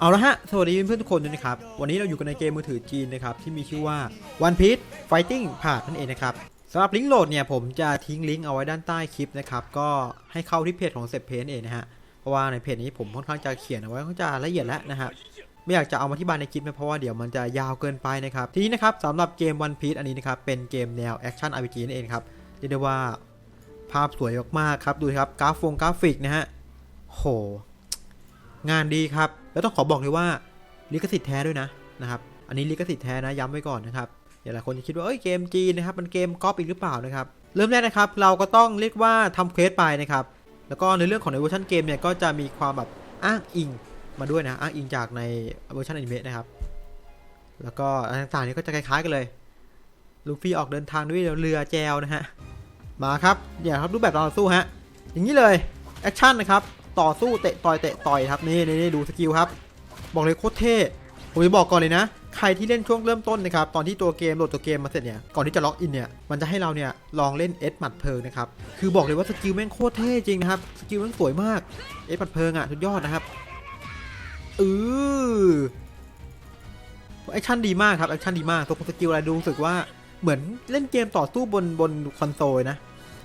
เอาละฮะ สวัสดีเพื่อนทุกคนด้วยนะครับ วันนี้เราอยู่กันในเกมมือถือจีนนะครับ ที่มีชื่อว่า One Piece Fighting ผ่านนั่นเองนะครับสำหรับลิงก์โหลดเนี่ย ผมจะทิ้งลิงก์เอาไว้ด้านใต้คลิปนะครับ ก็ให้เข้าที่เพจของเซ p เพนเองนะฮะ เพราะว่าในเพจนี้ผมค่อนข้างจะเขียนเอาไว้ค่อนข้างจะละเอียดแล้วนะครับไม่อยากจะเอามาอธิบายในคลิปนะเพราะว่าเดี๋ยวมันจะยาวเกินไปนะครับทีนี้นะครับสำหรับเกม One Piece อันนี้นะครับเป็นเกมแนวแอคชั่น RPG นั่นเองครับเรียกได้ว่าภาพสวยมากๆครับดูครับกราฟงกราฟิกนะฮะโห งานดีครับ แล้วต้องขอบอกเลยว่าลิขสิทธิ์แท้ด้วยนะนะครับ อันนี้ลิขสิทธิ์แท้นะย้ำไว้ก่อนนะครับอย่าหลายคนจะคิดว่าเอ้ยเกมจีนนะครับมันเกมก๊อปอีกหรือเปล่านะครับเริ่มแรกนะครับเราก็ต้องเรียกว่าทำเควสไปนะครับแล้วก็ในเรื่องของในเวอร์ชันเกมเนี่ยก็จะมีความแบบอ้างอิงมาด้วยนะอ้างอิงจากในเวอร์ชันอนิเมะนะครับแล้วก็อันต่างๆนี่ก็จะคล้ายๆกันเลยลูฟี่ออกเดินทางด้วยเรือแจวนะฮะมาครับเนี่ยครับรูปแบบต่อสู้ฮะอย่างนี้เลยแอคชั่นนะครับ ต่อสู้เตะต่อยเตะต่อยครับนี่นี่นดูสกิลครับบอกเลยโคตรเท่ผมจะบอกก่อนเลยนะ ใครที่เล่นช่วงเริ่มต้นนะครับตอนที่ตัวเกมโหลดตัวเกมมาเสร็จเนี่ยก่อนที่จะล็อกอินเนี่ยมันจะให้เราเนี่ยลองเล่นเอสหมัดเพลิงนะครับคือบอกเลยว่าสกิลแม่งโคตรเท่จริงนะครับสกิลแม่งสวยมากเอสหมัดเพลิงอะสุดยอดนะครับเออแอคชั่นดีมากครับแอคชั่นดีมากตัวสกิลอะไรดูรู้สึกว่าเหมือนเล่นเกมต่อสู้บนบนคอนโซลนะ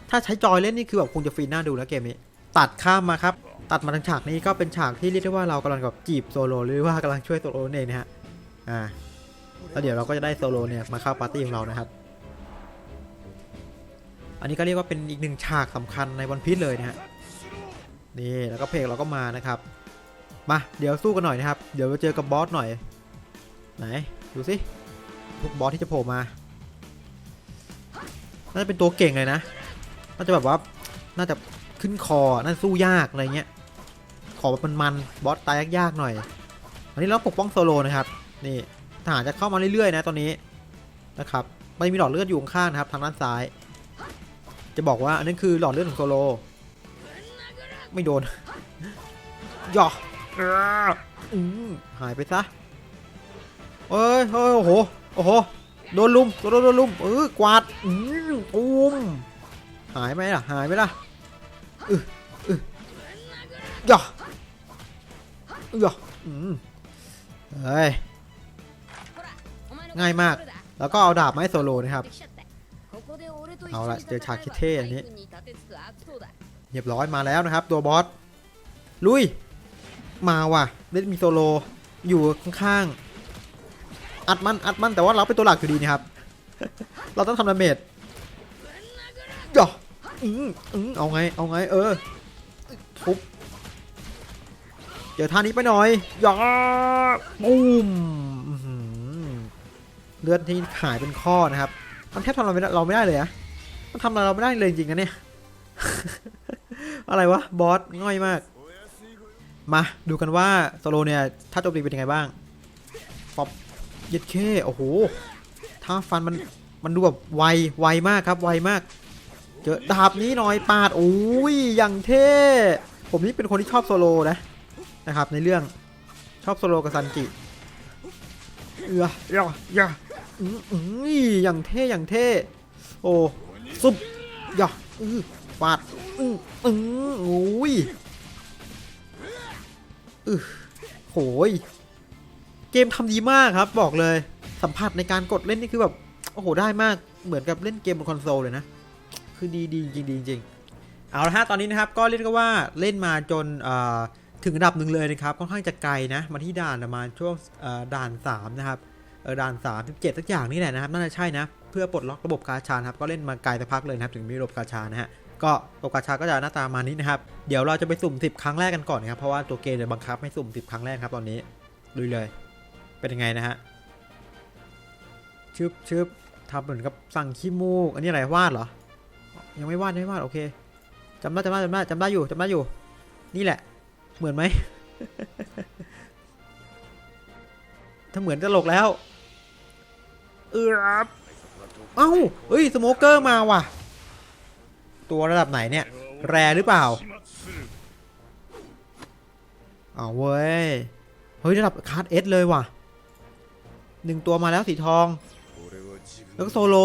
ถ้าใช้จอยเล่นนี่คือแบบคงจะฟินน่าดูนะเกมนี้ ตัดข้ามมาครับ ตัดมาทางฉากนี้ก็เป็นฉากที่เรียกได้ว่าเรากำลังแบบจีบโซโลหรือว่ากำลังช่วยโซโลนั่นเองนะฮะอ่าแล้วเดี๋ยวเราก็จะได้โซโลเนี่ยมาเข้าปาร์ตี้ของเรานะครับ อันนี้ก็เรียกว่าเป็นอีกหนึ่งฉากสำคัญในวันพีชเลยนะฮะนี่แล้วก็เพลงเราก็มานะครับ มาเดี๋ยวสู้กันหน่อยนะครับ เดี๋ยวเราเจอกับบอสหน่อย ไหนดูสิพวกบอสที่จะโผล่มาน่าจะเป็นตัวเก่งเลยนะน่าจะแบบว่าน่าจะขึ้นคอน่าจะสู้ยากอะไรเงี้ย ขอแบบมันๆบอสตายยากๆหน่อย อันนี้เราปกป้องโซโลนะครับ นี่ทหารจะเข้ามาเรื่อยๆนะตอนนี้นะครับไม่มีหลอดเลือดอยู่ข้างนะครับทางด้านซ้าย จะบอกว่าอันนั้นคือหลอดเลือดของโซโล ไม่โดนหยออืมหายไปซะเอ้ยเฮ้ยโอ้โหโอ้โหโดนลุมโดนโดนลุมเออกวาดอืมตูมหายไหมล่ะหายไหมล่ะอืออือย่ออ ออืมเฮ้ย ง่ายมาก แล้วก็เอาดาบมาให้โซโลนะครับ เอาละเจอฉากคิเท่อันนนี้นี้ เรียบร้อยมาแล้วนะครับ ตัวบอส ลุย มาว่ะเล่นมีโซโล อยู่ข้างๆ อัดมัน อัดมัน แต่ว่าเราเป็นตัวหลักอยู่ดีนะครับ เราต้องทำดาเมจย่ออืมอืมเอาไง เอาไง เออทุบ เจอท่านี้ไปหน่อยย่อปุ้มเลือดที่หายเป็นข้อนะครับมันแทบทำเราไม่ได้เราไม่ได้เลยอะมันทำอะไรเราไม่ได้เลยจริงๆนะเนี่ย อะไรวะ บอสง่อยมาก มาดูกันว่าโซโลเนี่ยถ้าโจมตีเป็นยังไงบ้างป๊อปเย็ดเคโอ้โหถ้าฟันมันมันดูแบบไวไวมากครับไวมาก เจอดาบนี้หน่อยปาดโอ้ยอย่างเท่ผมนี่เป็นคนที่ชอบโซโลนะ นะครับ ในเรื่องชอบโซโลกับซันจิเอือยอยาอืออืออย่างเท่อย่างเท่โอ้ซุบยาอือฟาดอืออือโอ้ยอือโหยเกมทำดีมากครับบอกเลยสัมผัสในการกดเล่นนี่คือแบบโอ้โหได้มากเหมือนกับเล่นเกมบนคอนโซลเลยนะ คือดีดีจริงจริงเอาละฮะตอนนี้นะครับก็เรียกว่าเล่นมาจนเอ่อ ถึงระดับหนึ่งเลยนะครับค่อนข้างจะไกลนะมาที่ด่านประมาณช่วงเอ่อด่าน3นะครับด่าน3 17สักอย่างนี่แหละนะครับน่าจะใช่นะเพื่อปลดล็อกระบบกาชาครับก็เล่นมาไกลสักพักเลยนะครับถึงมีระบบกาชานะฮะก็ระบบกาชาก็จะหน้าตามานี้นะครับเดี๋ยวเราจะไปสุ่ม 10 ครั้งแรกกันก่อนนะครับเพราะว่าตัวเกมจะบังคับให้สุ่ม 10 ครั้งแรกครับตอนนี้ดูเลย เป็นยังไงนะฮะชึบชึบทำเหมือนกับสั่งขี้มูก อันนี้อะไรวาดเหรอ ยังไม่วาดยังไม่วาดโอเคจำได้จำได้จำได้จำได้อยู่จำได้อยู่ นี่แหละ เหมือนไหม ถ้าเหมือนตลกแล้ว เออเอ้าเอ้ย สโมเกอร์มาว่ะ ตัวระดับไหนเนี่ย แรหรือเปล่าอ้าวเว้ย เฮ้ย ระดับคาร์ดเอสเลยว่ะหนึ่งตัวมาแล้วสีทอง แล้วก็โซโล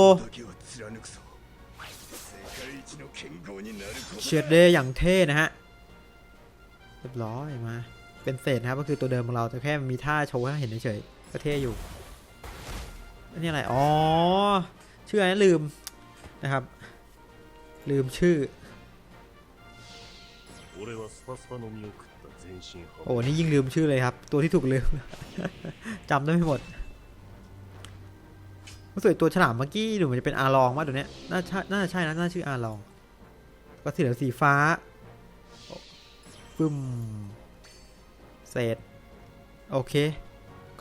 เชียดเดย์อย่างเท่นะฮะ เรียบร้อยมา เป็นเศษนะครับก็คือตัวเดิมของเราแต่แค่มีท่าโชว์ให้เห็นเฉยก็เท่อยู่อันนี้อะไรอ๋อชื่ออะไรลืมนะครับ ลืมชื่อโอ้นี่ยิ่งลืมชื่อเลยครับ ตัวที่ถูกลืม จำได้ไม่หมดรู้สึกตัวฉลามเมื่อกี้ดูมันจะเป็นอารองว่าตัวเนี้ยน่าใช่น่าจะใช่นะน่าชื่ออารอง ก็สีเหลืองสีฟ้า ปึ้มเศษโอเค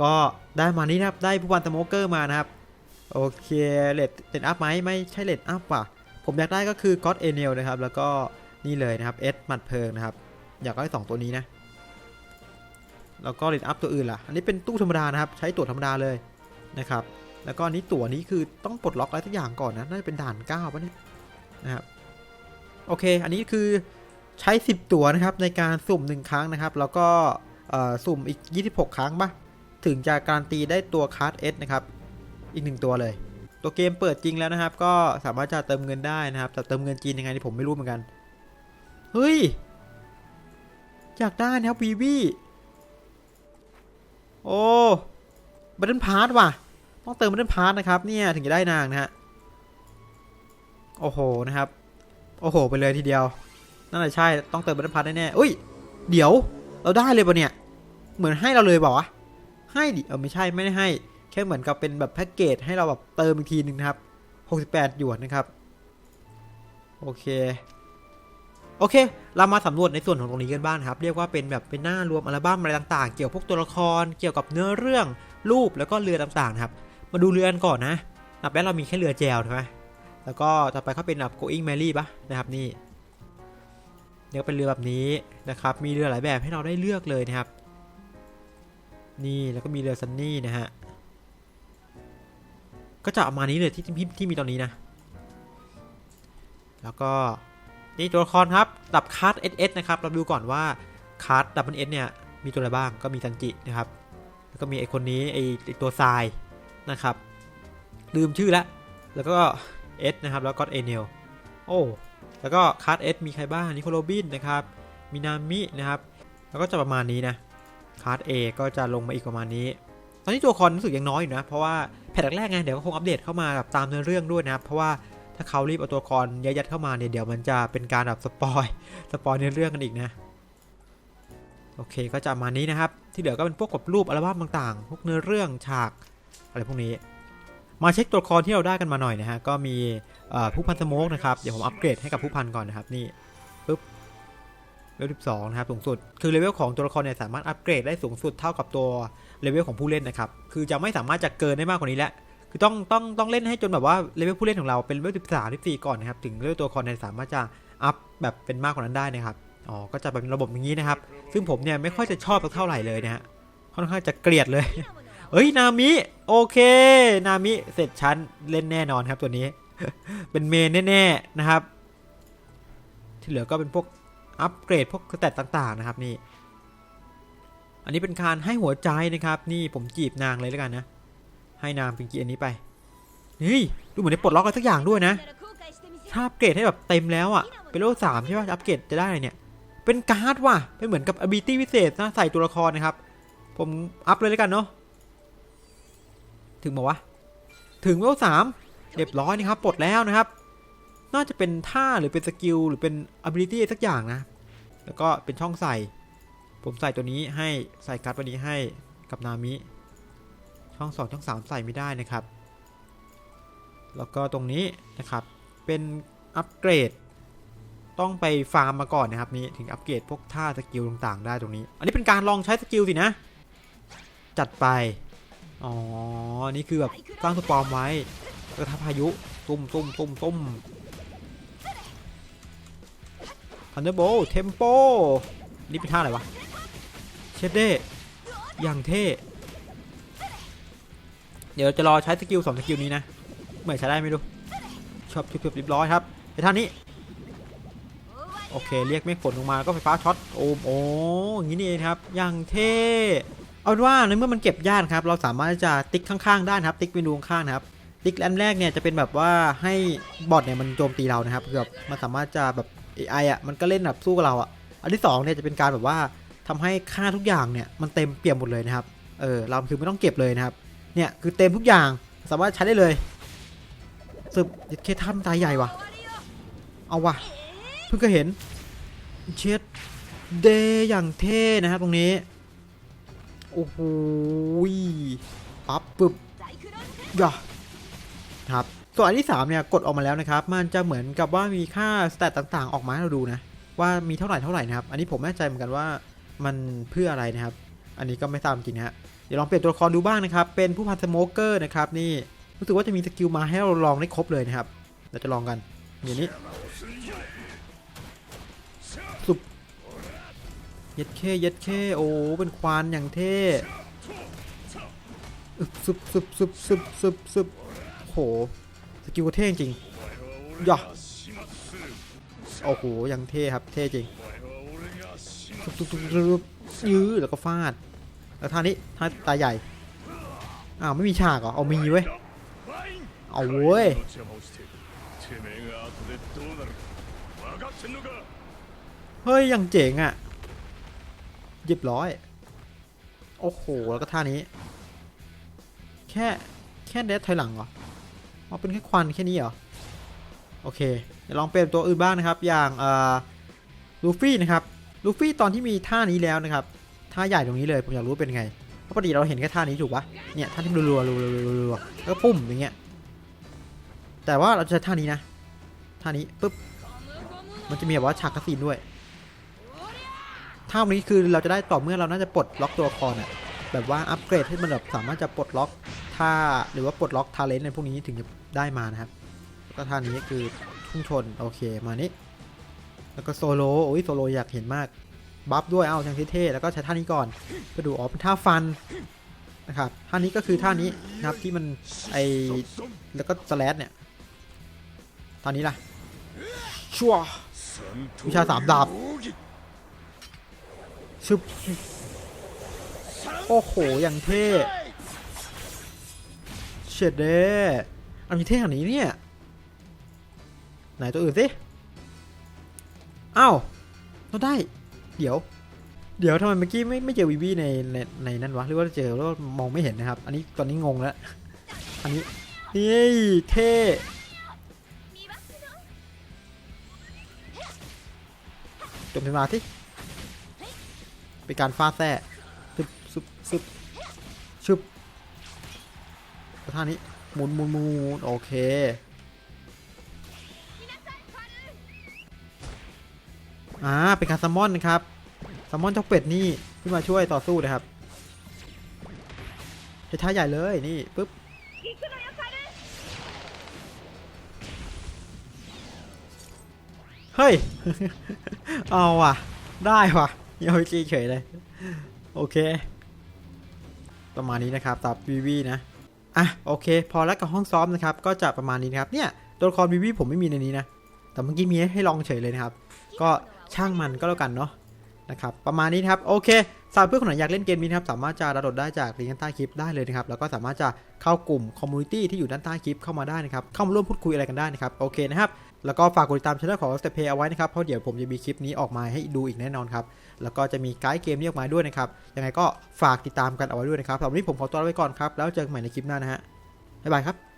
ก็ได้มานี้นะครับ ได้ผู้พันสโมเกอร์มานะครับ โอเคเลดเลดอัพไหมไม่ใช่เลดอัพว่ะ ผมอยากได้ก็คือก็ d เอเนลนะครับ แล้วก็นี่เลยนะครับเอสมัดเพลิงนะครับ อยากได้สองตัวนี้นะ แล้วก็เลดอัพตัวอื่นล่ะ อันนี้เป็นตู้ธรรมดานะครับ ใช้ตั๋วธรรมดาเลยนะครับ แล้วก็อันนี้ตั๋วนี้คือต้องปลดล็อกอะไรสักอย่างก่อนนะ น่าจะเป็นด่าน9ป่ะเนี่ยนะครับ โอเค อันนี้คือ ใช้ 10 ตัวนะครับในการสุ่ม 1 ครั้งนะครับ แล้วก็สุ่มอีก 26 ครั้งปะถึงจะการันตีได้ตัวคาร์ดเอสนะครับ อีกหนึ่งตัวเลย ตัวเกมเปิดจริงแล้วนะครับ ก็สามารถจะเติมเงินได้นะครับ แต่เติมเงินจีนยังไงนี่ผมไม่รู้เหมือนกัน เฮ้ย อยากได้นะครับวีวีโอ้บัตเทิลพาร์ทว่ะ ต้องเติมบัตเทิลพาร์ทนะครับ เนี่ยถึงจะได้นางนะฮะ โอ้โหนะครับ โอ้โห ไปเลยทีเดียว นั่นแหละใช่ต้องเติมบัตเทิลพาร์ทแน่ๆอุ้ย เดี๋ยว เราได้เลยปะเนี่ย เหมือนให้เราเลยเปล่าวะให้ดิเออไม่ใช่ไม่ได้ให้ แค่เหมือนกับเป็นแบบแพ็กเกจให้เราแบบเติมอีกทีหนึ่งนะครับ68หยวนนะครับโอเคโอเค เรามาสำรวจในส่วนของตรงนี้กันบ้างครับ เรียกว่าเป็นแบบเป็นหน้ารวมอัลบั้มอะไรต่างๆ เกี่ยวกับพวกตัวละคร เกี่ยวกับเนื้อเรื่องรูปแล้วก็เรือต่างๆครับ มาดูเรือกันก่อนนะนับแรกเรามีแค่เรือแจวใช่ไหมแล้วก็ต่อไปเขาเป็นแบบ going merry ปะนะครับนี่ เนี่ยก็เป็นเรือแบบนี้นะครับ มีเรือหลายแบบให้เราได้เลือกเลยนะครับ นี่แล้วก็มีเรือซันนี่นะฮะ ก็จะประมาณนี้เลยที่ที่ที่มีตอนนี้นะ แล้วก็นี่ตัวละครครับดับคัส SS นะครับ เราดูก่อนว่าคัสดับเบิลเอสเนี่ยมีตัวอะไรบ้าง ก็มีซันจินะครับ แล้วก็มีไอคนนี้ไอตัวทรายนะครับ ลืมชื่อแล้ว แล้วก็ S นะครับ แล้วก็เอเนลโอ้ แล้วก็คัส S มีใครบ้างนิโคลโรบินนะครับมีนามินะครับ แล้วก็จะประมาณนี้นะคัส A ก็จะลงมาอีกประมาณนี้ ตอนนี้ตัวละครรู้สึกยังน้อยอยู่นะ เพราะว่าแพทแรกไงเดี๋ยวก็คงอัปเดตเข้ามาแบบตามเนื้อเรื่องด้วยนะครับ เพราะว่าถ้าเขารีบเอาตัวละครยัดเข้ามาเนี่ยเดี๋ยวมันจะเป็นการแบบสปอยสปอยเนื้อเรื่องกันอีกนะโอเคก็จะประมาณนี้นะครับ ที่เหลือก็เป็นพวกกับรูปอัลบั้มต่างๆ พวกเนื้อเรื่องฉาก อะไรพวกนี้ มาเช็คตัวละครที่เราได้กันมาหน่อยนะฮะก็มีผู้พันสโมกนะครับเดี๋ยวผมอัปเกรดให้กับผู้พันก่อนนะครับนี่ปึ๊บเลเวล12นะครับสูงสุดคือเลเวลของตัวละครเนี่ยสามารถอัปเกรดได้สูงสุดเท่ากับตัวเลเวลของผู้เล่นนะครับคือจะไม่สามารถจะเกินได้มากกว่านี้แล้วคือต้องต้องต้องเล่นให้จนแบบว่าเลเวลผู้เล่นของเราเป็นเลเวล13 14ก่อนนะครับถึงเลเวลตัวละครเนี่ยสามารถจะอัพแบบเป็นมากกว่านั้นได้นะครับอ๋อก็จะเป็นระบบอย่างนี้นะครับ ซึ่งผมเนี่ยไม่ค่อยจะชอบสักเท่าไหร่เลยนะฮะค่อนข้างจะเกลียดเลย เฮ้ยนามิโอเค นามิเสร็จชั้นเล่นแน่นอนครับตัวนี้ เป็นเมนแน่ๆนะครับ ที่เหลือก็เป็นพวกอัปเกรดพวกสเตตต่างๆนะครับนี่ อันนี้เป็นการให้หัวใจนะครับ นี่ผมจีบนางเลยแล้วกันนะ ให้นางเป็นกีอันนี้ไปเฮ้ยดูเหมือนได้ปลดล็อกอะไรสักอย่างด้วยนะถ้าอัปเกรดให้แบบเต็มแล้วอะ่ะเป็นเลสามใช่ป่ะอัปเกรดจะได้อะไรเนี่ย เป็นการ์ดว่ะเป็นเหมือนกับ ability พิเศษนะใส่ตัวละครนะครับ ผมอัพเลยแล้วกันเนาะ ถึงบอกว่าถึงเลเวลสามเรียบร้อยนะครับปลดแล้วนะครับ น่าจะเป็นท่าหรือเป็นสกิลหรือเป็น ability สักอย่างนะ แล้วก็เป็นช่องใส่ ผมใส่ตัวนี้ให้ใส่การ์ดตัวนี้ให้กับนามิ ช่องสองช่องสามใส่ไม่ได้นะครับ แล้วก็ตรงนี้นะครับเป็นอัปเกรดต้องไปฟาร์มมาก่อนนะครับนี้ถึงอัปเกรดพวกท่าสกิลต่างๆ ได้ตรงนี้ อันนี้เป็นการลองใช้สกิลสินะ จัดไป อ๋อ นี่คือแบบสร้างสปอมไว้แล้วทับพายุตุ้มตุ้มตุ้มตุ้มทันเดอร์โบเทมโป นี่เป็นท่าอะไรวะ เชดเด้อย่างเท่ เดี๋ยวจะรอใช้สกิลสองสกิลนี้นะเหมื่อใช้ได้ไม่รู้ชอบชุบๆเรียบร้อยครับไปท่านี้โอเค เรียกเมฆฝนลงมาก็ไฟฟ้าช็อตโอมโอ้อย่างนี้นี่เองครับ อย่างเท่ เอาว่าในเมื่อมันเก็บย่ากครับ เราสามารถจะติ๊กข้างๆได้นะครับ ติ๊กเมนูข้างๆนะครับ ติ๊กอันแรกเนี่ยจะเป็นแบบว่าให้บอทเนี่ยมันโจมตีเรานะครับเกือบมันสามารถจะแบบ AI อะมันก็เล่นแบบสู้กับเราอะ อันที่สองเนี่ยจะเป็นการแบบว่าทำให้ค่าทุกอย่างเนี่ยมันเต็มเปี่ยมหมดเลยนะครับ เออเราคือไม่ต้องเก็บเลยนะครับ เนี่ยคือเต็มทุกอย่างสามารถใช้ได้เลยสึบเคท่ามนตายใหญ่วะเอาวะเพิ่งก็เห็นเช็ดเดอย่างเท่นะครับตรงนี้ โอ้โหปั๊บปึ๊บย่าครับส่วนอันที่ 3 เนี่ย กดออกมาแล้วนะครับ มันจะเหมือนกับว่ามีค่าสแตตต่างๆ ออกมาให้เราดูนะ ว่ามีเท่าไหร่เท่าไหร่นะครับ อันนี้ผมไม่แน่ใจเหมือนกันว่ามันเพื่ออะไรนะครับ อันนี้ก็ไม่ทราบจริงนะฮะเดี๋ยวลองเปลี่ยนตัวละครดูบ้างนะครับ เป็นผู้พันสโมเกอร์นะครับ นี่รู้สึกว่าจะมีสกิลมาให้เราลองได้ครบเลยนะครับ เราจะลองกันอย่างนี้สุบ เย็ดเคเยัดเคโอ้เป็นควานอย่างเท่ซึบซึบซึบซึบซึบซึบโหสกิลเท่จริงย่อโอ้โหยังเท่ครับเท่จริงยื้อแล้วก็ฟาด แล้วท่านี้ท่าตาใหญ่อ้าวไม่มีฉากเหรอเอามีเว้ยเอาเว้ยเฮ้ยยังเจ๋งอะ เรียบร้อย โอ้โห แล้วก็ท่านี้ แค่ แค่เดสถอยหลังเหรออ๋อเป็นแค่ควันแค่นี้เหรอ โอเคเดี๋ยวลองเปลี่ยนตัวอื่นบ้างนะครับ อย่างอ่อลูฟี่นะครับ ลูฟี่ตอนที่มีท่านี้แล้วนะครับ ท่าใหญ่ตรงนี้เลย ผมอยากรู้เป็นไง เพราะปกติเราเห็นแค่ท่านี้ถูกปะเนี่ยท่าที่รัวๆรัวๆรัวๆรัวๆแล้วก็ปุ่มอย่างเงี้ย แต่ว่าเราจะใช้ท่านี้นะ ท่านี้ปุ๊บ มันจะมีแบบว่าฉากคาสีนด้วย ท่านี้คือเราจะได้ต่อเมื่อเราน่าจะปลดล็อกตัวละครอะแบบว่าอัปเกรดให้มันแบบสามารถจะปลดล็อกท่าหรือว่าปลดล็อกทาเลนต์ในพวกนี้ถึงจะได้มานะครับแล้วก็ท่านี้คือทุ่งชนโอเคมานี้ แล้วก็โซโลโอ้ยโซโลอยากเห็นมากบัฟด้วยเอาอย่างเท่ๆแล้วก็ใช้ท่านี้ก่อนก็ดูอ๋อเป็นท่าฟันนะครับท่านี้ก็คือท่านี้นะครับที่มันไอแล้วก็สแลดเนี่ยท่านี้ล่ะชัววิชาสามดาบ ชึบโอ้โห อย่างเท่เฉดเด้อันมีเท่ขนาดนี้เนี่ย ไหนตัวอื่นสิอ้าวเราได้ เดี๋ยว เดี๋ยวทำไมเมื่อกี้ไม่ไม่เจอวีวีในในในนั้นวะ หรือว่าเจอแล้วมองไม่เห็นนะครับ อันนี้ตอนนี้งงแล้ว อันนี้นี่เท่จมพิมาที่ เป็นการฟาดแท้ซึบซึบซึบชึบท่านี้หมุนหมุนหมุนโอเคอ่าเป็นการซัมมอนนะครับซัมมอนเจ้าเป็ดนี่ที่มาช่วยต่อสู้นะครับใช้ท่าใหญ่เลยนี่ปุ๊บเฮ้ย เอาว่ะ ได้ว่ะ ยาวจีเฉยเลย โอเค ประมาณนี้นะครับตับวีวีนะ อะโอเค พอแล้วกับห้องซ้อมนะครับ ก็จะประมาณนี้นะครับ เนี่ยตัวละครวีวีผมไม่มีในนี้นะ แต่เมื่อกี้มีให้ลองเฉยเลยนะครับ ก็ช่างมันก็แล้วกันเนาะนะครับประมาณนี้ครับโอเคสำหรับเพื่อนคนไหนอยากเล่นเกมนี้ครับสามารถจะดาวน์โหลดได้จากลิงก์ด้านใต้คลิปได้เลยนะครับแล้วก็สามารถจะเข้ากลุ่มคอมมูนิตี้ที่อยู่ด้านใต้คลิปเข้ามาได้นะครับเข้ามาร่วมพูดคุยอะไรกันได้นะครับโอเคนะครับ แล้วก็ฝากกดติดตามช่องของ Step Play เอาไว้นะครับ เพราะเดี๋ยวผมจะมีคลิปนี้ออกมาให้ดูอีกแน่นอนครับ แล้วก็จะมีไกด์เกมนี้ออกมาด้วยนะครับ ยังไงก็ฝากติดตามกันเอาไว้ด้วยนะครับสำหรับวันนี้ผมขอตัวลาไปก่อนครับ แล้วเจอกันใหม่ในคลิปหน้านะฮะ บ๊ายบายครับ